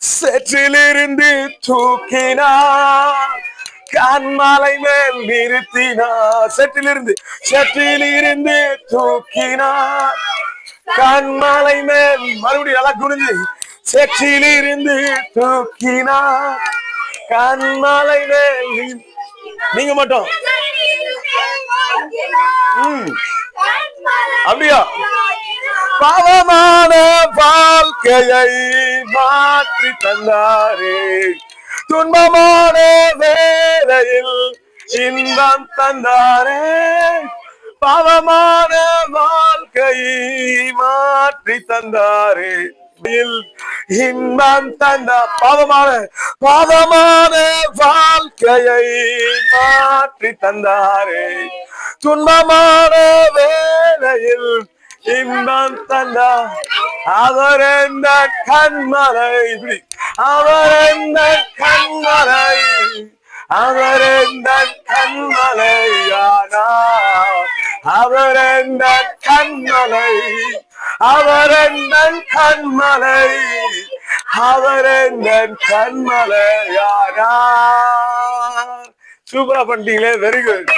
செற்றிலிருந்து தூக்கினார். கண்மலை மேல் நிறுத்தினார். சேற்றிலிருந்து சேற்றிலிருந்து தூக்கினார். கண்மலை மேல் மறுபடியும் நல்லா குனிஞ்சு சேற்றிலிருந்து தூக்கினார். கண்மலை மேல் நீங்க மட்டும். அப்படியா? பாவமான வாழ்க்கையை மாற்றி தந்தாரே. துன்பமான வேலையில் இன்பம் தந்தாரே. பாவமான வாழ்க்கையை மாற்றி தந்தாரே. இன்பம் தந்த பாவமான பாவமான வாழ்க்கையை மாற்றி தந்தாரே. துன்பமான வேலையில் இன்பம் தந்தார். அவர் என்ன கண்மலை இப்படி. அவர் என்ன கண்மலை அவர் என்ன கண்மலையானார் அவர் என்ன கண்மலை அவர் என்ன கண்மலை அவர் என்ன கண்மலையானார் சூப்பரா பண்ணிட்டீங்களே வெரி குட்